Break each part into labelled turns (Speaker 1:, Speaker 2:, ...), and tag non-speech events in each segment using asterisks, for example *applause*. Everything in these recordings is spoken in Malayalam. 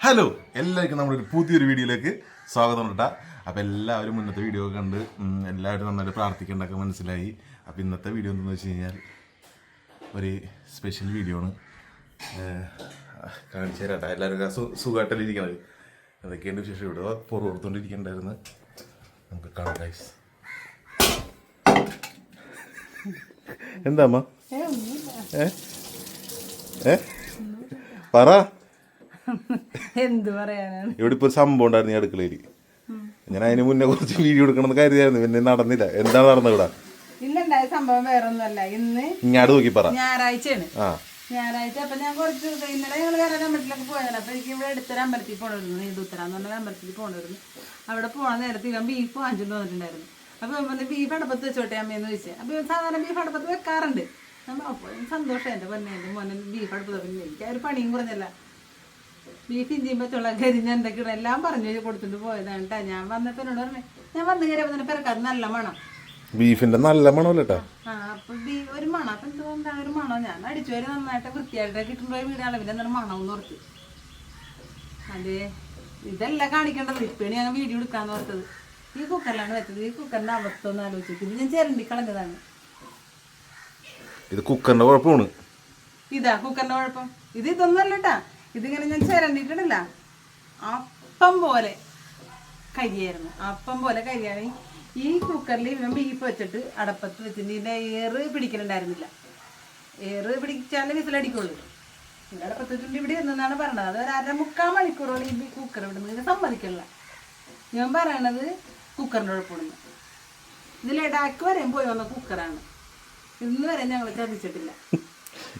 Speaker 1: ഹലോ എല്ലാവർക്കും നമ്മുടെ ഒരു പുതിയൊരു വീഡിയോയിലേക്ക് സ്വാഗതം കേട്ടാ അപ്പോൾ എല്ലാവരും മുന്നത്തെ വീഡിയോ കണ്ട് എല്ലാവരും നന്നായിട്ട് പ്രാർത്ഥിക്കേണ്ടതൊക്കെ മനസ്സിലായി. അപ്പോൾ ഇന്നത്തെ വീഡിയോ എന്താണെന്ന് വെച്ച് കഴിഞ്ഞാൽ ഒരു സ്പെഷ്യൽ വീഡിയോ ആണ്. കാണിച്ചു തരാം കേട്ടോ എല്ലാവരും സുഖമായിട്ടല്ലേ ഇരിക്കണത്? അതൊക്കെയാണ് വിശേഷം? ഇവിടെ പുറത്തോണ്ടിരിക്കണ്ടായിരുന്നു നമുക്ക് കാണാം ഗൈസ് എന്താ അമ്മ? ഏ? ഏ? പറ.
Speaker 2: എന്ത് പറയാനാണ്?
Speaker 1: ഇവിടെ ഇപ്പൊ ഒരു സംഭവം ഉണ്ടായിരുന്നു ഈ അടുക്കളയിൽ ഞാൻ അതിന് മുന്നേ കുറച്ച് വീഡിയോ എടുക്കണമെന്ന് കരുതിയായിരുന്നു. പിന്നെ നടന്നില്ല. എന്താണ് നടന്നത് ഇവിടെ?
Speaker 2: ഇന്നുണ്ടായ സംഭവം വേറൊന്നുമല്ല. ഇന്ന്
Speaker 1: ഇങ്ങോട്ട് നോക്കി പറ.
Speaker 2: ഞായറാഴ്ചയാണ്.
Speaker 1: ആ.
Speaker 2: ഞായറാഴ്ച അപ്പൊ ഞാൻ കുറച്ച് ഇന്നലെ ഞങ്ങൾ വേറെ അമ്പലത്തിലൊക്കെ പോയതാണ്. അപ്പൊ എനിക്ക് ഇവിടെ അടുത്തൊരു അമ്പലത്തിൽ പോകണമായിരുന്നു നീണ്ടുത്തറ എന്ന് പറഞ്ഞ അമ്പലത്തിൽ പോകണമായിരുന്നു അവിടെ പോണ നേരത്ത് ഇവൻ ബീഫ് വാങ്ങിച്ചിട്ട് വന്നിട്ടുണ്ടായിരുന്നു. അപ്പൊ ഇവൻ പറഞ്ഞു ബീഫ് അടപ്പത്ത് വെച്ചോട്ടെ അമ്മയെന്ന് ചോദിച്ചത് അപ്പൊ ഇവൻ സാധാരണ ബീഫ് അടപ്പത്ത് വെക്കാറുണ്ട്. നമ്മൾ അപ്പോൾ സന്തോഷം എന്റെ പൊന്നെ എന്റെ മോനെ ബീഫ് അടുപ്പത്ത് വെക്കുന്നു എനിക്ക് ആ ഒരു പണിയും കുറഞ്ഞല്ല ബീഫ് ഇഞ്ചിയും പച്ചുള്ള കരിഞ്ഞ എന്തൊക്കെയാണ് എല്ലാം പറഞ്ഞു കൊടുത്തിട്ട് പോയതാണ് കേട്ടോ ഞാൻ വന്നപ്പോ എന്നോട് പറഞ്ഞു ഞാൻ വന്നു കയറിയപ്പോ തന്നെ പെരക്കാത് നല്ല മണം.
Speaker 1: ബീഫിന്റെ നല്ല മണമല്ല കേട്ടോ
Speaker 2: ആ അപ്പൊ ഒരു മണം. അപ്പൊ എന്തുകൊണ്ടാ ഒരു മണം. ഞാൻ അടിച്ചു വരെ നന്നായിട്ട് വൃത്തിയായിട്ട് കിട്ടുമ്പോ വീടാണ് പിന്നെ എന്താണ് മണം എന്ന് ഓർത്ത്. അതെ ഇതല്ല കാണിക്കേണ്ടത്. ഇപ്പഴാണ് ഞാൻ വീഡിയോ എടുക്കാന്ന് ഓർത്തത്. ഈ കുക്കറിലാണ് വെച്ചത്. ഈ കുക്കറിന്റെ അവസ്ഥ ഒന്ന് ആലോചിച്ചു ഇത് ഞാൻ ചേരണ്ടി കളഞ്ഞതാണ്.
Speaker 1: ഇത് കുക്കറിന്റെ കുഴപ്പമാണ്.
Speaker 2: ഇതാ കുക്കറിന്റെ കുഴപ്പം. ഇത് ഇതൊന്നല്ല കേട്ടാ ഇതിങ്ങനെ ഞാൻ ചിരണ്ടിട്ടില്ല അപ്പം പോലെ കരിയായിരുന്നു. അപ്പം പോലെ കരിയാണ് ഈ കുക്കറിൽ ഇവൻ ബീഫ് വെച്ചിട്ട് അടപ്പത്ത് വെച്ചിട്ട് ഇതിന്റെ ഏറ് പിടിക്കലുണ്ടായിരുന്നില്ല. ഏറ് പിടിച്ചാലേ വിസിലടിക്കുള്ളൂ ഇവിടെ അടപ്പത്ത് വെച്ചിട്ട് ഇവിടെ എന്നാണ് പറഞ്ഞത്. അത് ഒരു അര മുക്കാൽ മണിക്കൂറോളം ഈ കുക്കർ ഇവിടെ നിന്ന് സമ്മതിക്കില്ല. ഞാൻ പറയണത് കുക്കറിന്റെ കുഴപ്പമാണ് ഇത് ലഡാക്ക് വരെയും പോയി വന്ന കുക്കറാണ് ഇന്ന് വരെ ഞങ്ങൾ ചതിച്ചിട്ടില്ല.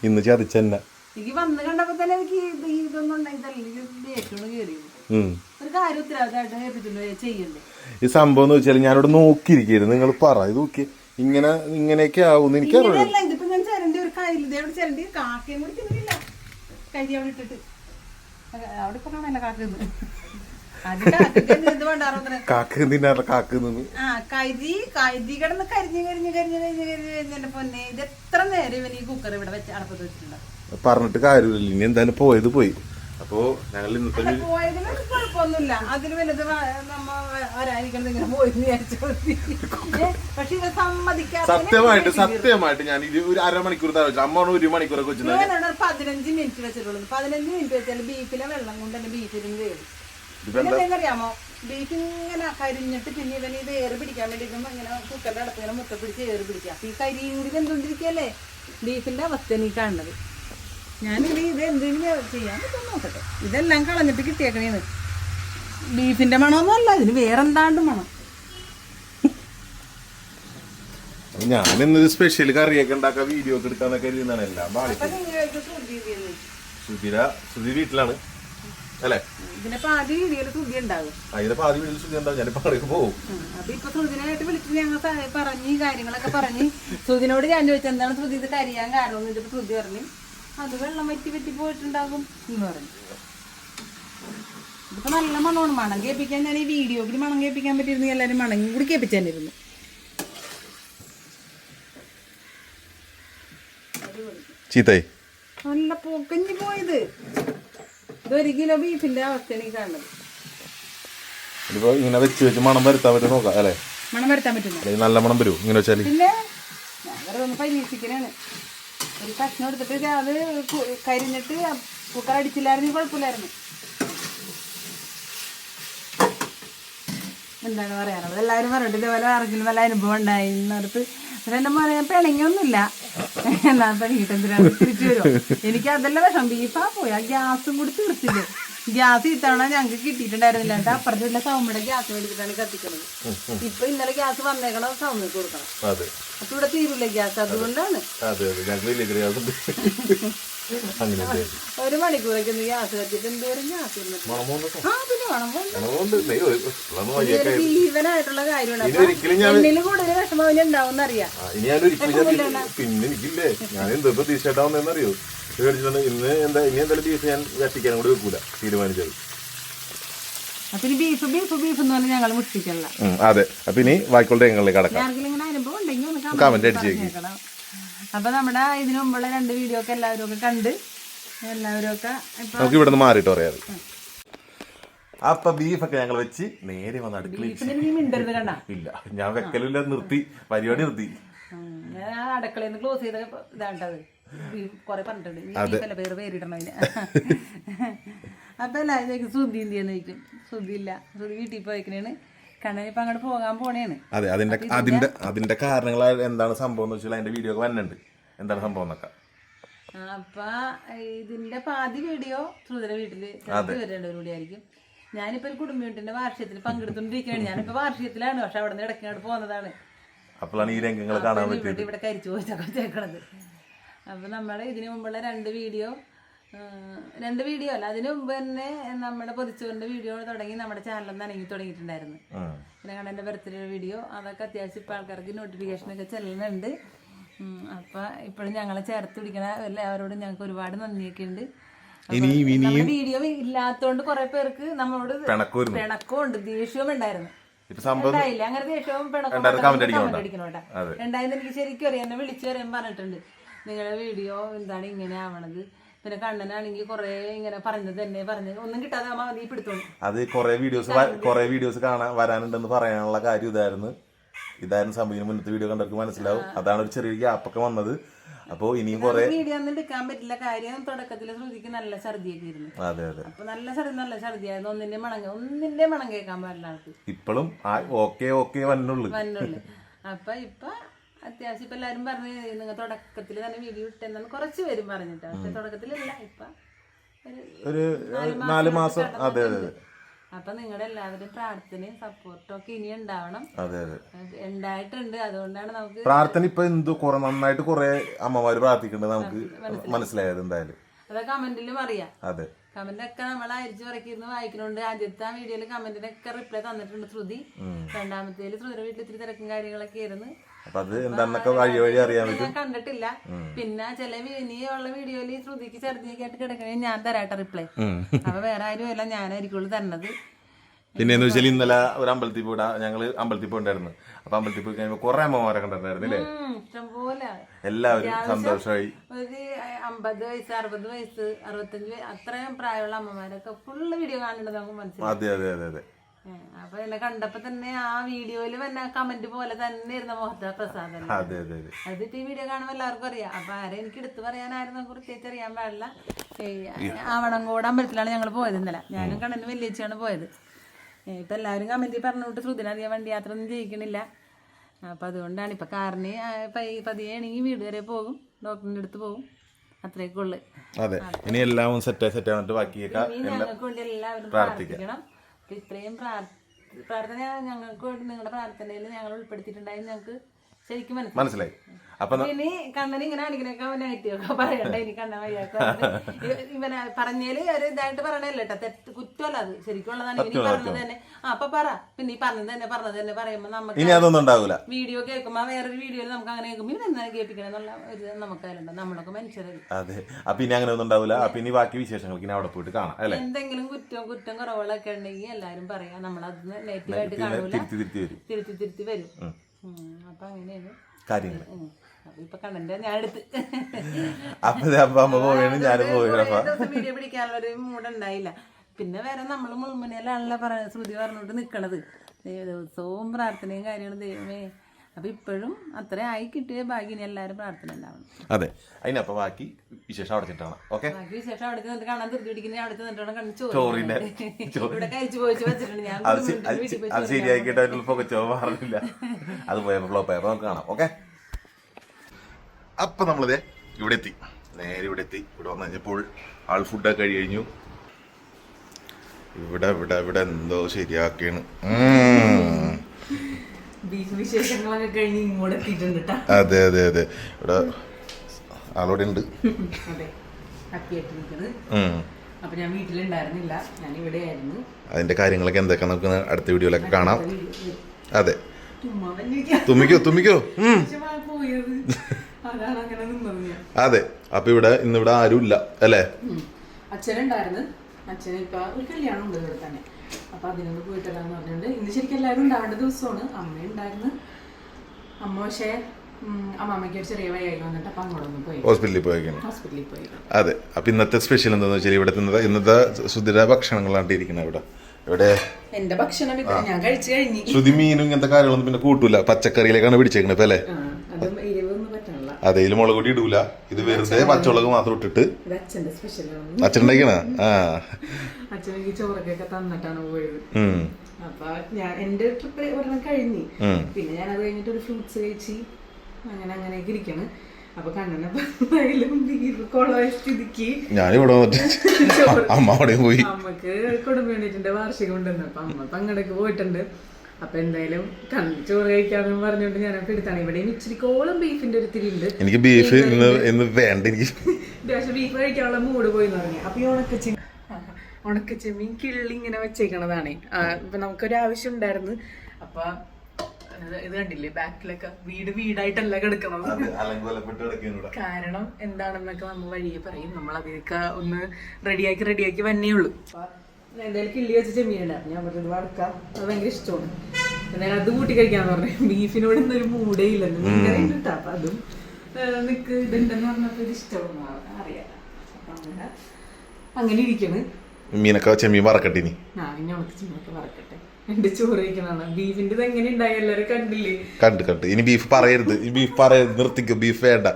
Speaker 1: ഇന്ന് ചതിച്ചെന്നെ.
Speaker 2: എനിക്ക് വന്ന് കണ്ടപ്പോ തന്നെ എനിക്ക് ഇത് ഇതൊന്നും ഉണ്ടായിട്ടല്ല എനിക്ക് ദേഷ്യം കയറിയത്. ഒരു കാര്യം ഉത്തരവാദിത്തമായിട്ട് ഏൽപ്പിച്ചിട്ട് ചെയ്യണ്ടേ?
Speaker 1: ഈ സംഭവം എന്ന് വെച്ചാൽ ഞാനിവിടെ നോക്കിയിരിക്കുന്നു നിങ്ങൾ പറ ഇത് നോക്കി ഇങ്ങനെ ഇങ്ങനെയൊക്കെ ആവും എനിക്കറിയാം
Speaker 2: ഇങ്ങനെയല്ല ഇതിപ്പോ ഞാൻ ചിരണ്ടി ഒരു കയ്യിൽ ഇത് എവിടെ ചിരണ്ടി കാക്കയും കൂടി തിന്നില്ല അവിടെ ഇട്ടിട്ട്. അവിടെ കാക്കുന്നത്
Speaker 1: കാക്ക കാക്ക നിന്ന്
Speaker 2: ആ കരി കരി കിടന്ന് കരിഞ്ഞ് കരിഞ്ഞ് കരിഞ്ഞ് കരിഞ്ഞ് കരിഞ്ഞ് കരിഞ്ഞ് എന്റെ പൊന്നെ. ഇത് എത്ര നേരം ഇവൻ ഈ കുക്കർ ഇവിടെ വെച്ച് അടപ്പത്ത് വെച്ചിട്ടുണ്ട്
Speaker 1: പറഞ്ഞിട്ട് കാര്യമില്ല. ഇനി എന്തായാലും പോയത് പോയി. അപ്പോ ഞങ്ങൾ ഇന്നത്തെ
Speaker 2: കുഴപ്പമൊന്നുമില്ല. അതിന് വലുത്
Speaker 1: സത്യമായിട്ട് സത്യമായിട്ട് ഞാൻ ഇത് ഒരു അരമണിക്കൂർ വെച്ചു. അമ്മ ഒരു മണിക്കൂറൊക്കെ വെച്ചിട്ടുണ്ട്
Speaker 2: ഞാനവിടെ ഒരു പതിനഞ്ച് മിനിറ്റ് വെച്ചിട്ടുള്ളൂ. പതിനഞ്ച് മിനിറ്റ് വെച്ചാൽ ബീഫിലെ വെള്ളം കൊണ്ട് തന്നെ
Speaker 1: ബീഫിലും
Speaker 2: വേണം അറിയാമോ? ബീഫ് ഇങ്ങനെ കരിഞ്ഞിട്ട് പിന്നെ ഇവന് ഇത് ഏറ് പിടിക്കാൻ വേണ്ടി ഇങ്ങനെ കുക്കറിന്റെ അടുത്ത് ഇങ്ങനെ മുട്ട പിടിച്ച് ഏറ് പിടിക്കുക. അപ്പൊ ഈ കരിയും കൂടി എന്തുകൊണ്ടിരിക്കല്ലേ ബീഫിന്റെ അവസ്ഥ നീ കാണുന്നത്. ഞാനിത് ഇത് എന്തെങ്കിലും ചെയ്യാൻ പറ്റും നോക്കട്ടെ. ഇതെല്ലാം കളഞ്ഞിട്ട് കിട്ടിയേക്കണേന്ന്. ബീഫിന്റെ മണമൊന്നും അല്ല ഇതിന് വേറെന്താണ്ട് മണം.
Speaker 1: ഞാൻ ഇന്നൊരു സ്പെഷ്യൽ കറിയൊക്കെ ഉണ്ടാക്കാൻ വീഡിയോ ഒക്കെ എടുക്കാന്നൊക്കെ ഇരുന്നാണ് എല്ലാം
Speaker 2: ഇതിന്ന്.
Speaker 1: സുധീര വീട്ടിലാണ്. അല്ലേ?
Speaker 2: ഇതിന്റെ പാതി വീഡിയോയിൽ ശ്രുതി ഉണ്ടാകും.
Speaker 1: അതിന്റെ പാതി വീട്ടിൽ സുധി ഉണ്ടാവും. ഞാൻ പാടേക്ക് പോകും.
Speaker 2: അപ്പൊ ഇപ്പൊ ശ്രുതിനായിട്ട് വിളിച്ചിട്ട് ഞങ്ങൾ പറഞ്ഞ് കാര്യങ്ങളൊക്കെ പറഞ്ഞ് സുധിനോട് ഞാൻ ചോദിച്ചെന്താണ് ശ്രുതി ഇത് കരിയാൻ കാരണം ഇതിപ്പോ ശ്രുതി പറഞ്ഞു അത് വെള്ളം വറ്റി വറ്റി പോയിട്ടുണ്ടാകും എന്ന് പറഞ്ഞു. ഇതിപ്പോ നല്ല മണമാണ്. മണം കേൾപ്പിക്കാൻ ഞാൻ ഈ വീഡിയോയിൽ മണം കേൾപ്പിക്കാൻ പറ്റിയിരുന്നു. എല്ലാവരും മണം കൂടി കേൾപ്പിച്ചായിരുന്നു
Speaker 1: ചീത്തായി
Speaker 2: നല്ല പൊക്കഞ്ഞു പോയത്. ഇതൊരു കിലോ ബീഫിന്റെ അവസ്ഥയാണ് ഈ കാണുന്നത്.
Speaker 1: ഇതിപ്പോ ഇങ്ങനെ വെച്ച് വെച്ച് മണം വരുത്താൻ പറ്റും നോക്കാം അല്ലേ?
Speaker 2: മണം വരുത്താൻ
Speaker 1: പറ്റും നല്ല മണം വരും ഇങ്ങനെ വെച്ചാൽ
Speaker 2: പിന്നെ പരീക്ഷിക്കലാണ്. ഒരു കഷ്ണം എടുത്തിട്ട് അത് കരിഞ്ഞിട്ട് കുക്കർ അടിച്ചില്ലായിരുന്നു കുഴപ്പമില്ലായിരുന്നു. എന്താണ് പറയാനുള്ളത് എല്ലാവരും പറഞ്ഞിട്ട് ഇതേപോലെ ആർക്കും നല്ല അനുഭവം ഉണ്ടായി എന്നടുത്ത് എന്റെ മോനെ ഞാൻ പിണങ്ങിയൊന്നുമില്ല. എന്നാ പിണങ്ങിട്ട് എന്തിനാണ് തിരിച്ചു വരുമോ എനിക്ക് അതല്ല വിഷം ബീഫാ പോയി. ആ ഗ്യാസും കൂടി തീർത്തില്ലേ? ഗ്യാസ് ഇത്തവണ ഞങ്ങൾക്ക് കിട്ടിയിട്ടുണ്ടായിരുന്നില്ല. എന്നിട്ട് അപ്പുറത്തുള്ള സൗമ്യയുടെ ഗ്യാസ് മേടിച്ചിട്ടാണ് കത്തിക്കുന്നത്. ഇപ്പൊ ഇന്നലെ ഗ്യാസ് വന്നേക്കണം സൗമ്യക്ക് കൊടുക്കണം. അപ്പൊ ഇവിടെ തീരില്ല ഗ്യാസ് അതുകൊണ്ടാണ്. ഒരു മണിക്കൂറൊക്കെ ഗ്യാസ് കത്തിട്ട് എന്തോരം ഗ്യാസ് ആ പിന്നെ
Speaker 1: വയ്യ.
Speaker 2: ജീവനായിട്ടുള്ള കാര്യമാണ്. എന്നിൽ കൂടുതൽ വിഷമം ഉണ്ടാവും
Speaker 1: ഒരിക്കലും പിന്നെ എനിക്കില്ലേ? ഞാൻ എന്ത് അറിയോ ഇത് കഴിച്ചിട്ടുണ്ട് ഇന്ന് എന്താ ഇനി എന്തായാലും ബീഫ് ഞാൻ കത്തിക്കാനും കൂടി വെക്കൂല തീരുമാനിച്ചത്.
Speaker 2: അപ്പൊ ഇനി ബീഫ് ബീഫ് ബീഫ് എന്ന് പറഞ്ഞാൽ ഞങ്ങൾ മുഷ്ടിക്കല്ല
Speaker 1: അതെ. അപ്പൊ ഇനി വായിക്കോളുടെ ഞങ്ങളിലേക്ക് കടക്കാം.
Speaker 2: ആർക്കെങ്കിലും ഇങ്ങനെ അനുഭവം ഉണ്ടെങ്കിൽ ഒന്ന്
Speaker 1: കമന്റ്
Speaker 2: comment
Speaker 1: അടിച്ച്
Speaker 2: അപ്പൊ നമ്മുടെ ഇതിനു മുമ്പുള്ള രണ്ട് വീഡിയോ ഒക്കെ എല്ലാവരും ഒക്കെ കണ്ട് എല്ലാവരും ഒക്കെ
Speaker 1: നമുക്ക് ഇവിടെ നിന്ന് മാറിയിട്ട് പറയാം അപ്പൊ ബീഫൊക്കെ ഞങ്ങൾ വെച്ച് നേരെ വന്ന്
Speaker 2: അടുക്കള *laughs*
Speaker 1: ഇല്ല ഞാൻ വെക്കലില്ല നിർത്തി പരിപാടി നിർത്തി.
Speaker 2: ഞാൻ അടുക്കളയിൽ നിന്ന് ക്ലോസ് ചെയ്ത ഇതാണ്ടത് കൊറേ പറഞ്ഞിട്ടുണ്ട്. നീ ബീഫല്ല പേര് പേരിടണം അതിന്. അപ്പൊ എല്ലാവരും ശ്രുതി എന്തിയെന്ന് ചോദിക്കും. ശ്രുതി ഇല്ല. ശ്രുതി വീട്ടിൽ പോയിക്കണേണ്. കണ്ണനിപ്പോ അങ്ങോട്ട് പോകാൻ പോണേണ്.
Speaker 1: അതെ അതിന്റെ അതിന്റെ അതിന്റെ കാരണങ്ങൾ എന്താണ് സംഭവം എന്ന് വെച്ചാൽ അതിന്റെ വീഡിയോ വന്നിട്ടുണ്ട്. എന്താണ് സംഭവം എന്നൊക്കെ.
Speaker 2: അപ്പൊ ഇതിന്റെ പാതി വീഡിയോ ശ്രുതിയുടെ വീട്ടിൽ വീഡിയോ ആയിരിക്കും ഞാനിപ്പോ ഒരു കുടുംബ വാർഷികത്തിൽ പങ്കെടുത്തോണ്ടിരിക്കുകയാണ് ഞാനിപ്പോ വാർഷികത്തിലാണ് പക്ഷെ അവിടെ നിന്ന് ഇടയ്ക്ക് പോകുന്നതാണ്
Speaker 1: അപ്പോഴാണ് ഈ രംഗങ്ങൾ കാണാൻ പറ്റിയത്.
Speaker 2: ഇവിടെ ഇവിടെ കരിച്ചു പോയിട്ടൊക്കെ ചേക്കണത് അപ്പൊ നമ്മുടെ ഇതിനു മുമ്പുള്ള രണ്ട് വീഡിയോ രണ്ട് വീഡിയോ അല്ല അതിനു മുമ്പ് തന്നെ നമ്മുടെ പൊതിച്ചോറിന്റെ വീഡിയോ തുടങ്ങി നമ്മുടെ ചാനലൊന്ന് ഇറങ്ങി തുടങ്ങിയിട്ടുണ്ടായിരുന്നു. പിന്നെ ബർത്ത്ഡേ വീഡിയോ അതൊക്കെ അത്യാവശ്യം ഇപ്പം ആൾക്കാർക്ക് നോട്ടിഫിക്കേഷനൊക്കെ ചെല്ലുന്നുണ്ട്. അപ്പം ഇപ്പോഴും ഞങ്ങളെ ചേർത്ത് പിടിക്കണ എല്ലാവരോടും ഞങ്ങൾക്ക് ഒരുപാട് നന്ദിയൊക്കെ ഉണ്ട്. വീഡിയോ ഇല്ലാത്തോണ്ട് കുറെ പേർക്ക് നമ്മളോട് പിണക്കവും ഉണ്ട് ദേഷ്യവും ഉണ്ടായിരുന്നു ഉണ്ടായില്ല അങ്ങനെ ദേഷ്യവും പിണക്കവും.
Speaker 1: രണ്ടായിരം
Speaker 2: എനിക്ക് ശരിക്കും അറിയാം എന്നെ വിളിച്ചു പറയാൻ പറഞ്ഞിട്ടുണ്ട്. നിങ്ങളുടെ വീഡിയോ എന്താണ് ഇങ്ങനെ ആവണത്? പിന്നെ കണ്ണനാണെങ്കിൽ കൊറേ ഇങ്ങനെ പറഞ്ഞത് തന്നെ പറഞ്ഞത് ഒന്നും കിട്ടാതെ അമ്മ നീ പിടുത്തോളൂ
Speaker 1: അത് കുറേ വീഡിയോസ് കുറേ വീഡിയോസ് കാണാൻ വരാനുണ്ടെന്ന് പറയാനുള്ള കാര്യം ഇതായിരുന്നു. ഇതായിരുന്നു സംഭവം. ഇതിന് മുന്നത്തെ വീഡിയോ കണ്ടവർക്ക് മനസ്സിലാവും. അതാണ് ഒരു ചെറിയ ഗ്യാപ്പൊക്കെ വന്നത്. അപ്പോൾ ഇനിയും കുറെ
Speaker 2: വീഡിയോ ഒന്നും എടുക്കാൻ പറ്റില്ല. കാര്യം തുടക്കത്തിൽ ശ്രുതിക്ക് നല്ല ഛർദിയൊക്കെ ഇരുന്നു
Speaker 1: അതെ അതെ.
Speaker 2: അപ്പൊ നല്ല ഛർദി നല്ല ഛർദിയായിരുന്നു. ഒന്നിന്റെ മണം ഒന്നിന്റെ മണം കേൾക്കാൻ പാടില്ല ആൾക്ക്.
Speaker 1: ഇപ്പോഴും ഓക്കെ ഓക്കെ വന്നുള്ളു
Speaker 2: വന്നുള്ളു അപ്പൊ ഇപ്പൊ അത്യാവശ്യം ഇപ്പൊ എല്ലാരും പറഞ്ഞ് നിങ്ങൾ തുടക്കത്തിൽ തന്നെ വീഡിയോ ഇട്ടെന്നാണ് കുറച്ച് പേരും പറഞ്ഞിട്ട്. പക്ഷെ തുടക്കത്തിലില്ല ഇപ്പൊ ഒരു
Speaker 1: നാല് മാസം അതെ അതെ.
Speaker 2: അപ്പൊ നിങ്ങളുടെ എല്ലാവരും പ്രാർത്ഥനയും സപ്പോർട്ടും ഒക്കെ ഇനി ഉണ്ടാവണം.
Speaker 1: അതെ അതെ.
Speaker 2: ഉണ്ടായിട്ടുണ്ട്. അതുകൊണ്ടാണ് നമുക്ക്
Speaker 1: പ്രാർത്ഥന ഇപ്പൊ എന്തോ കുറെ നന്നായിട്ട് കുറെ അമ്മമാര് പ്രാർത്ഥിക്കുന്നുണ്ട് നമുക്ക് മനസ്സിലായത് എന്തായാലും.
Speaker 2: അതൊക്കെ കമന്റിലും അറിയാം
Speaker 1: അതെ.
Speaker 2: കമന്റ് ഒക്കെ നമ്മൾ അരിച്ചു പറക്കിരുന്ന് വായിക്കുന്നുണ്ട് ആദ്യത്തെ ആ വീഡിയോയിൽ കമന്റിനൊക്കെ റിപ്ലൈ തന്നിട്ടുണ്ട് ശ്രുതി. രണ്ടാമത്തേൽ ശ്രുതിയുടെ വീട്ടിൽ ഇത്തിരി തിരക്കും കാര്യങ്ങളൊക്കെ ആയിരുന്നു.
Speaker 1: അത് എന്താണെന്നൊക്കെ വഴി വഴി അറിയാൻ പറ്റും.
Speaker 2: കണ്ടിട്ടില്ല. പിന്നെ ചില ഇനിയുള്ള വീഡിയോയിൽ ശ്രുതിക്ക് ചെറുതിയൊക്കെ ആയിട്ട് കിടക്കണേ ഞാൻ തരാട്ടെ റിപ്ലൈ അപ്പൊ വേറെ ആരും അല്ല ഞാനായിരിക്കുള്ളൂ തരണത്.
Speaker 1: പിന്നെ എന്ന് വെച്ചാൽ ഇന്നലെ ഒരു അമ്പലത്തിൽ പോയി ഞങ്ങൾ അമ്പലത്തിൽ പോയിണ്ടായിരുന്നു. അപ്പൊ അമ്പലത്തിൽ പോയി കഴിയുമ്പോ കുറെ അമ്മമാരെ കണ്ടിട്ടുണ്ടായിരുന്നു അല്ലേ?
Speaker 2: ഇഷ്ടംപോലെ
Speaker 1: എല്ലാവരും സന്തോഷമായി
Speaker 2: ഒരു അമ്പത് വയസ്സ് അറുപത് വയസ്സ് അറുപത്തഞ്ച് അത്രയും പ്രായമുള്ള അമ്മമാരൊക്കെ ഫുള്ള് വീഡിയോ കാണുന്നത് നമുക്ക് മനസ്സിലായി.
Speaker 1: അതെ അതെ അതെ
Speaker 2: അപ്പൊ എന്നെ കണ്ടപ്പോ തന്നെ ആ വീഡിയോയിൽ വന്ന കമന്റ് പോലെ തന്നെ ഇരുന്ന മുഹത്ത പ്രസാദം.
Speaker 1: അത് ടി അതെ.
Speaker 2: അതിപ്പോ ഈ വീഡിയോ കാണുമ്പോൾ എല്ലാവർക്കും അറിയാം. അപ്പൊ ആരെ എനിക്ക് എടുത്തു പറയാനായിരുന്നു പ്രത്യേകിച്ച് അറിയാൻ പാടില്ല. ആവണം ആവണങ്കോട് അമ്പലത്തിലാണ് ഞങ്ങൾ പോയത് ഇന്നലെ. ഞാനും കണ്ണന് വെള്ളിയാഴ്ചയാണ് പോയത്. ഇപ്പൊ എല്ലാവരും കമന്റിൽ പറഞ്ഞുകൊണ്ട് അറിയ വണ്ടി യാത്ര ഒന്നും ചെയ്യിക്കണില്ല. അപ്പൊ അതുകൊണ്ടാണ് ഇപ്പൊ കാറിന് പതിയെ ആണെങ്കിൽ വീട് വരെ പോകും. ഡോക്ടറിന്റെ അടുത്ത് പോകും. അത്രയൊക്കെ ഉള്ളു.
Speaker 1: അതെ ഇനി എല്ലാം സെറ്റ് സെറ്റ് ആയിട്ട് ബാക്കിയൊക്കെ
Speaker 2: എല്ലാവരും പ്രാർത്ഥിക്കണം. ഇത്രയും പ്രാർത്ഥന ഞങ്ങൾക്ക് വേണ്ടി നിങ്ങളുടെ പ്രാർത്ഥനയിൽ ഞങ്ങൾ ഉൾപ്പെടുത്തിയിട്ടുണ്ടായി ഞങ്ങൾക്ക് ശരിക്കും മനസ്സിലായി.
Speaker 1: അപ്പൊ
Speaker 2: ഇനി കണ്ണന് ഇങ്ങനെ അടിക്കണൊക്കെ നെഗറ്റീവ് ഒക്കെ പറയണ്ട ഇനി കണ്ണ വയ്യാക്ക ഇവനെ പറഞ്ഞേൽ ഒരു ഇതായിട്ട് പറയണല്ലോ കേട്ടോ തെറ്റ് കുറ്റമല്ല അത്. ശരിക്കുള്ളതാണ് ഇനി പറഞ്ഞത് തന്നെ. ആ അപ്പൊ പറ. പിന്നെ ഈ പറഞ്ഞത് തന്നെ പറഞ്ഞത് തന്നെ പറയുമ്പോ നമുക്ക്
Speaker 1: ഇനി അതൊന്നും ഉണ്ടാവില്ല
Speaker 2: വീഡിയോ കേൾക്കുമ്പോ വേറൊരു വീഡിയോയിൽ നമുക്ക് അങ്ങനെ കേൾക്കുമ്പോ ഇവരെന്താ കേൾപ്പിക്കണം കേൾപ്പിക്കണെന്നുള്ള ഒരു നമുക്ക് അതിലുണ്ട് നമ്മളൊക്കെ മനുഷ്യരല്ലേ.
Speaker 1: അതെ. അപ്പൊ ഇനി അങ്ങനെ ഒന്നും ഉണ്ടാവില്ല അപ്പൊ ഇനി ബാക്കി വിശേഷങ്ങൾക്ക് ഇനി അവിടെ പോയിട്ട് കാണാം അല്ലെ?
Speaker 2: എന്തെങ്കിലും കുറ്റം കുറ്റം കുറവുകളൊക്കെ ഉണ്ടെങ്കിൽ എല്ലാരും പറയാം. നമ്മളത് നെഗറ്റീവായിട്ട് കാണൂല.
Speaker 1: തിരുത്തി തിരുത്തി വരും.
Speaker 2: തിരുത്തി തിരുത്തി വരും. അപ്പൊ അങ്ങനെയാണ്.
Speaker 1: കാര്യങ്ങൾ
Speaker 2: ഇപ്പൊ ഞാൻ എടുത്ത്.
Speaker 1: അപ്പൊ ദേ അപ്പൊ അമ്മ പോവുകയാണ് ഞാനും പോവുകയാണ്. അപ്പൊ
Speaker 2: ദിവസം വീഡിയോ പിടിക്കാനുള്ള മൂടുണ്ടായില്ല പിന്നെ വേറെ നമ്മൾ മുൾമുനയിലാണല്ലോ പറ ശ്രുതി പറഞ്ഞോണ്ട് നിക്കണത്. ദൈവ ദിവസവും പ്രാർത്ഥനയും കാര്യങ്ങളും ദൈവമേ. അപ്പൊ ഇപ്പോഴും അത്ര ആയി കിട്ടിയ ഭാഗ്യം എല്ലാവരും പ്രാർത്ഥന ഉണ്ടാവണം.
Speaker 1: അതെ. അതിനപ്പൊ ബാക്കി വിശേഷം അവിടെ ചെന്നിട്ടാണ് ഓക്കെ?
Speaker 2: ബാക്കി വിശേഷം അവിടെ ചെന്നിട്ട് കാണാൻ പിടിക്കുന്ന. അവിടെ ചെന്നിട്ടാണ് കണ്ണ്
Speaker 1: ചോറിന്റെ
Speaker 2: ഇവിടെ കഴിച്ചു പോയിട്ട് വെച്ചിട്ടുണ്ട്. ഞാൻ
Speaker 1: അത് ശരിയാക്കിയിട്ട് അതിനുള്ള പൊക്കച്ചോ മാറില്ല അത് പോയപ്പോ ഫ്ലോപ്പ് ആയപ്പോ നമുക്ക് കാണാം. ഓക്കെ? അപ്പൊ നമ്മളിത് ഇവിടെ എത്തി നേരെ ഇവിടെ എത്തി ഇവിടെ വന്നു കഴിഞ്ഞപ്പോൾ ആൾ ഫുഡൊക്കെ കഴി കഴിഞ്ഞു. ഇവിടെ ഇവിടെ ഇവിടെ എന്തോ ശരിയാക്കിയാണ്. അതെ അതെ അതെ. ഇവിടെ ആളോടെ ഉണ്ട്. അതിന്റെ കാര്യങ്ങളൊക്കെ എന്തൊക്കെ നമുക്ക് അടുത്ത വീഡിയോയിലൊക്കെ കാണാം. അതെ. തുമ്മിക്കോ തുമ്മിക്കോ. അതെ അപ്പൊ ഇവിടെ ഇന്നിവിടെ ആരും ഇല്ല അല്ലേ.
Speaker 2: അച്ഛനുണ്ടായിരുന്നു. അച്ഛന് ഇപ്പൊ ഒരു കല്യാണം ഉണ്ട് ഇവിടെ തന്നെ. അപ്പൊ അതിനൊന്ന് പോയിട്ടില്ലാന്ന് പറഞ്ഞുകൊണ്ട് ഇന്ന് ശരിക്കും എല്ലാവരും ഉണ്ടാവേണ്ട ദിവസമാണ്. അമ്മ ഉണ്ടായിരുന്നു. അമ്മ പക്ഷേ
Speaker 1: ഹോസ്പിറ്റലിൽ
Speaker 2: പോയി
Speaker 1: അതെ അപ്പൊ ഇന്നത്തെ സ്പെഷ്യൽ എന്താന്ന് വെച്ചാൽ ഇവിടെ ഇന്നത്തെ ഇന്നത്തെ സുധിര ഭക്ഷണങ്ങളാണ് ഇരിക്കുന്നത് ഇവിടെ. ഇവിടെ
Speaker 2: എന്റെ ഭക്ഷണം ഞാൻ കഴിച്ചു കഴിഞ്ഞു.
Speaker 1: ശ്രുതി മീനും ഇങ്ങനത്തെ കാര്യങ്ങളൊന്നും പിന്നെ കൂട്ടൂല. പച്ചക്കറിയിലേക്കാണ് പിടിച്ചേക്കണത് അല്ലേ? അതേലും മുളക് പൊടി ഇടൂല. ഇത് വെറുതെ പച്ചമുളക് മാത്രം ഇട്ടിട്ട്. അച്ഛൻ ആ.
Speaker 2: ചോറൊക്കെ തന്നിട്ടാണ് പോയത്.
Speaker 1: ഉം.
Speaker 2: അപ്പൊ ഞാൻ എന്റെ ട്രിപ്പ് ഒരെണ്ണം കഴിഞ്ഞു. പിന്നെ ഞാൻ അത് കഴിഞ്ഞിട്ട് ഒരു ഫ്രൂട്ട്സ് കഴിച്ച് അങ്ങനെ അങ്ങനെയൊക്കെ ഇരിക്കണം. അപ്പൊ കണ്ണനെ സ്ഥിതിക്ക്
Speaker 1: ഞാനിവിടെ അമ്മ അവിടെ പോയി.
Speaker 2: അമ്മയ്ക്ക് കുടുംബ യൂണിറ്റിന്റെ വാർഷികം ഉണ്ടെന്ന്. അപ്പൊ അമ്മ അങ്ങടൊക്കെ പോയിട്ടുണ്ട്. അപ്പൊ എന്തായാലും കണ്ണ് ചോറ് കഴിക്കാന്ന് പറഞ്ഞുകൊണ്ട് ഞാൻ അപ്പൊ എടുത്താണ്. ഇവിടെ ഇച്ചിരി കോളം ബീഫിന്റെ ഒരു തിരി ഉണ്ട്.
Speaker 1: എനിക്ക് ബീഫ് ഇന്ന് ഇന്ന് വേണ്ട എനിക്ക്.
Speaker 2: പക്ഷെ ബീഫ് കഴിക്കാനുള്ള മൂഡ് പോയി തുടങ്ങി അപ്പൊ ഈ ഉണക്കച്ചി ഉണക്കച്ചെമ്മീൻ കിള്ളി ഇങ്ങനെ വെച്ചേക്കണതാണ്. ഇപ്പൊ നമുക്കൊരു ആവശ്യം ഉണ്ടായിരുന്നു. അപ്പൊ ഇത് ഇത് കണ്ടില്ലേ? ബാക്കിലൊക്കെ വീട് വീടായിട്ടല്ല കിടക്കണം കാരണം എന്താണെന്നൊക്കെ നമ്മൾ വഴിയെ പറയും. നമ്മൾ അതിനൊക്കെ ഒന്ന് റെഡിയാക്കി റെഡിയാക്കി വന്നേ ഉള്ളൂ. എന്തായാലും കിള്ളി വെച്ച ചെമ്മീനുണ്ടായിരുന്നു ഞാൻ പറഞ്ഞത് വടക്ക അത് ഭയങ്കര ഇഷ്ടമാണ്. എന്തായാലും അത് കൂട്ടി കഴിക്കാന്ന് പറഞ്ഞു. ബീഫിനോട് ഒരു മൂടേ ഇല്ലെന്ന്. മീൻകറി ഉണ്ട് ട്ടോ. അപ്പൊ അതും നിക്ക് ഇതുണ്ടെന്ന് പറഞ്ഞപ്പോ ഇത് ഇഷ്ടമാണ് അറിയാം. അങ്ങനെ അങ്ങനെ ഇരിക്കണ്.
Speaker 1: മീനൊക്കെ ചെമ്മീൻ വറക്കട്ടെ ഇനി?
Speaker 2: ആ ഇനി നമുക്ക് ചെമ്മീനൊക്കെ വറക്കട്ടെ. എന്റെ ചോറ് കഴിക്കണതാണ്. ബീഫിന്റെ ഇത് എങ്ങനെ ഉണ്ടായി? എല്ലാരും കണ്ടില്ലേ?
Speaker 1: കണ്ട് കണ്ട്. ഇനി ബീഫ് പറയരുത്. ഈ ബീഫ് പറയരുത്. നിർത്തിക്കും. ബീഫ് വേണ്ട.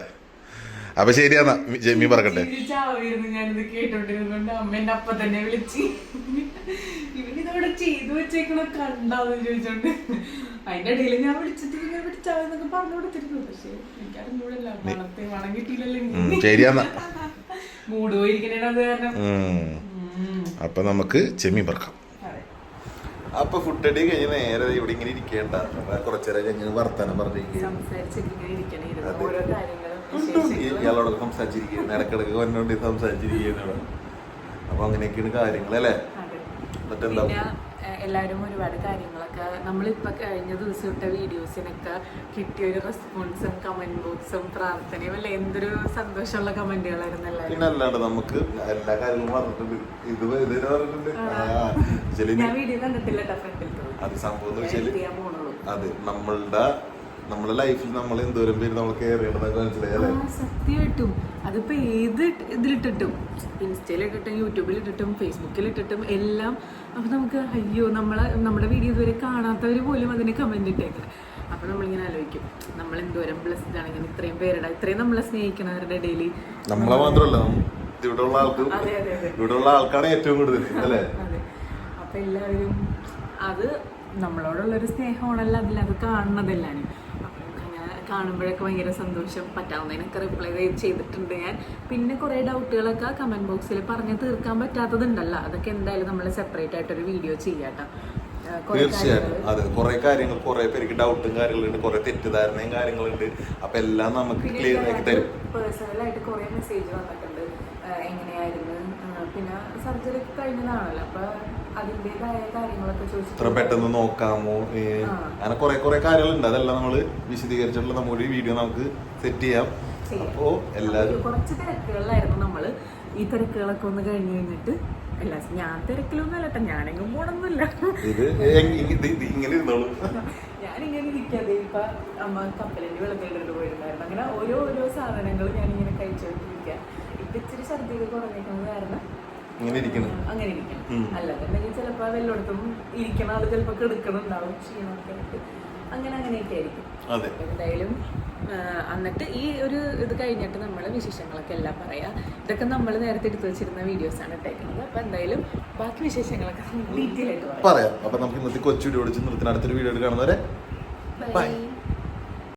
Speaker 1: അപ്പൊ ശരിയാന്നാ. ചെമ്മീൻ പറക്കട്ടെ
Speaker 2: കേട്ടോണ്ടിരുന്നോണ്ട് അമ്മ എന്നെ അപ്പൊ തന്നെ വിളിച്ച്. ഇവനിതവിടെ ചെയ്തു വെച്ചേക്കണ കണ്ടാന്ന് ചോദിച്ചോണ്ട്. അതിന്റെ ഇടയിൽ ഞാൻ വിളിച്ചിട്ട് ഇങ്ങനെ വിളിച്ചാവെന്നൊക്കെ പറഞ്ഞു കൊടുത്തിരുന്നു. പക്ഷെ എനിക്ക് അറിഞ്ഞൂടല്ല മണത്തെ മണം കിട്ടിയില്ലല്ലോ
Speaker 1: ഉം, ശരിയാന്നാ.
Speaker 2: മൂട് പോയിരിക്കണത് കാരണം.
Speaker 1: അപ്പൊ നമുക്ക് ചെമ്മി പറക്കാം. അപ്പൊ ഫുഡ് അടി കഴിഞ്ഞ് നേരെ ഇവിടെ ഇങ്ങനെ ഇരിക്കേണ്ട. കുറച്ചേരം ഇങ്ങനെ വർത്താനം
Speaker 2: പറഞ്ഞിരിക്കും
Speaker 1: ഇയാളോട് സംസാരിച്ചിരിക്കുന്നത് ഇടക്കിടക്ക് വന്നോണ്ട് സംസാരിച്ചിരിക്കുന്നു അപ്പൊ അങ്ങനെയൊക്കെയാണ് കാര്യങ്ങൾ അല്ലേ
Speaker 2: പിന്നെ എല്ലാവരും ഒരുപാട് കാര്യങ്ങളൊക്കെ. നമ്മളിപ്പോൾ കഴിഞ്ഞ ദിവസം ഇട്ട വീഡിയോസിനൊക്കെ കിട്ടിയ ഒരു റെസ്പോൺസും കമന്റ് ബോക്സും പ്രാർത്ഥനയും അല്ലെ? എന്തൊരു സന്തോഷമുള്ള കമന്റുകളായിരുന്നു എല്ലാവരും
Speaker 1: പിന്നെ അല്ലാണ്ട് നമുക്ക് എല്ലാ കാര്യങ്ങളും പറഞ്ഞിട്ടുണ്ട്. ഇത് ഇതിന് പറഞ്ഞിട്ടുണ്ട്. ആ, ശരി
Speaker 2: ഞാൻ വീഡിയോ കണ്ടിട്ടില്ല
Speaker 1: സംഭവം അത് നമ്മളുടെ നമ്മുടെ ലൈഫിൽ നമ്മൾ എന്തോരം പേര് നമ്മൾ കെയർ ചെയ്യണമെന്നൊക്കെ മനസ്സിലായി അല്ലേ?
Speaker 2: ആ, സത്യമായിട്ടും. അതിപ്പോ ഏത് ഇട്ടിട്ടും ഇതിലിട്ടിട്ടും ഇൻസ്റ്റയിലിട്ടിട്ടും യൂട്യൂബിലിട്ടിട്ടും ഫേസ്ബുക്കിലിട്ടിട്ടും എല്ലാം അപ്പൊ നമുക്ക് അയ്യോ നമ്മളെ നമ്മുടെ വീഡിയോ ഇതുവരെ കാണാത്തവർ പോലും അതിന് കമന്റ് ഇട്ടേക്കാം അപ്പൊ നമ്മളിങ്ങനെ ആലോചിക്കും നമ്മൾ എന്തോരം ബ്ലസ്ഡ് ആണെങ്കിൽ ഇത്രയും പേരുടെ ഇത്രയും നമ്മളെ സ്നേഹിക്കണവരുടെ ഡെയിലി
Speaker 1: നമ്മളെ മാത്രമല്ല ഇവിടെയുള്ള ആൾക്ക് ഉള്ള ആൾക്കാണ് ഏറ്റവും കൂടുതൽ അല്ലേ?
Speaker 2: അപ്പൊ എല്ലാവരും അത് നമ്മളോടുള്ളൊരു സ്നേഹമാണല്ലോ അതിൽ അത് അങ്ങനെ കാണുമ്പോഴൊക്കെ ഭയങ്കര സന്തോഷം. പറ്റാവുന്നതിനൊക്കെ റിപ്ലൈ ചെയ്തിട്ടുണ്ട് ഞാൻ. പിന്നെ കുറേ ഡൗട്ടുകളൊക്കെ കമന്റ് ബോക്സിൽ പറഞ്ഞ് തീർക്കാൻ പറ്റാത്തതുണ്ടല്ലോ. അതൊക്കെ എന്തായാലും നമ്മൾ സെപ്പറേറ്റ് ആയിട്ടൊരു വീഡിയോ ചെയ്യാട്ടോ
Speaker 1: തീർച്ചയായും അതെ കുറെ കാര്യങ്ങൾ കുറെ പേർക്ക് ഡൗട്ടും കാര്യങ്ങളുണ്ട് കുറെ തെറ്റിദ്ധാരണയും കാര്യങ്ങളുണ്ട്. അപ്പൊ എല്ലാം നമുക്ക് ക്ലിയർ ആക്കി തരും.
Speaker 2: പേഴ്സണലായിട്ട് കുറേ മെസ്സേജ് വന്നിട്ടുണ്ട്. എങ്ങനെയായിരുന്നു? പിന്നെ സർജറി കഴിഞ്ഞതാണല്ലോ. അപ്പൊ അതിന്റെതായ കാര്യങ്ങളൊക്കെ
Speaker 1: പെട്ടെന്ന് നോക്കാമോ. അങ്ങനെ കുറെ കുറെ കാര്യങ്ങളുണ്ട്. അതെല്ലാം നമ്മൾ വിശദീകരിച്ചിട്ടുള്ള നമ്മുടെ വീഡിയോ നമുക്ക് സെറ്റ് ചെയ്യാം. അപ്പോ എല്ലാവരും
Speaker 2: കുറച്ച് തിരക്കുകളിലായിരുന്നു നമ്മൾ. ഈ തിരക്കുകളൊക്കെ ഒന്ന് കഴിഞ്ഞു കഴിഞ്ഞിട്ട് അല്ല ഞാൻ തിരക്കിലൊന്നും അല്ലട്ടോ. ഞാനെങ്ങും പോണൊന്നുമില്ല. ഞാനിങ്ങനെ ഇരിക്കാതെ ഇപ്പൊ അമ്മ കപ്പലിന്റെ വിളക്കിലോട്ട് പോയിട്ടുണ്ടായിരുന്നു. അങ്ങനെ ഓരോ ഓരോ സാധനങ്ങൾ ഞാനിങ്ങനെ കഴിച്ചുകൊണ്ടിരിക്കുക ഇപ്പൊ ഇച്ചിരി ഛർദിയൊക്കെ കുറഞ്ഞേക്കുന്നത് കാരണം
Speaker 1: ഇങ്ങനെ ഇരിക്കണം.
Speaker 2: അങ്ങനെ ഇരിക്കണം.
Speaker 1: ഉം.
Speaker 2: അല്ലാന്നുണ്ടെങ്കിൽ ചിലപ്പോൾ വല്ലയിടത്തും ഇരിക്കണ ആൾ ചിലപ്പോൾ കിടക്കണുണ്ടാവും ക്ഷീണമൊക്കെ അങ്ങനെ അങ്ങനെയൊക്കെ ആയിരിക്കും.
Speaker 1: അതെ.
Speaker 2: എന്തായാലും എന്നിട്ട് ഈ ഒരു ഇത് കഴിഞ്ഞിട്ട് നമ്മൾ വിശേഷങ്ങളൊക്കെ എല്ലാം പറയാ. ഇതൊക്കെ നമ്മൾ നേരത്തെ എടുത്തു വെച്ചിരുന്ന വീഡിയോസ് ആണ് ഇട്ടേക്കുന്നത്. അപ്പൊ എന്തായാലും ബാക്കി വിശേഷങ്ങളൊക്കെ ഡീറ്റെയിൽ ആയിട്ട് പറയാം.
Speaker 1: അപ്പൊ നമുക്ക് ഇന്നത്തെ കൊച്ചു വീഡിയോ അടുത്തൊരു വീഡിയോ കാണുന്നവരെ.
Speaker 2: Bye.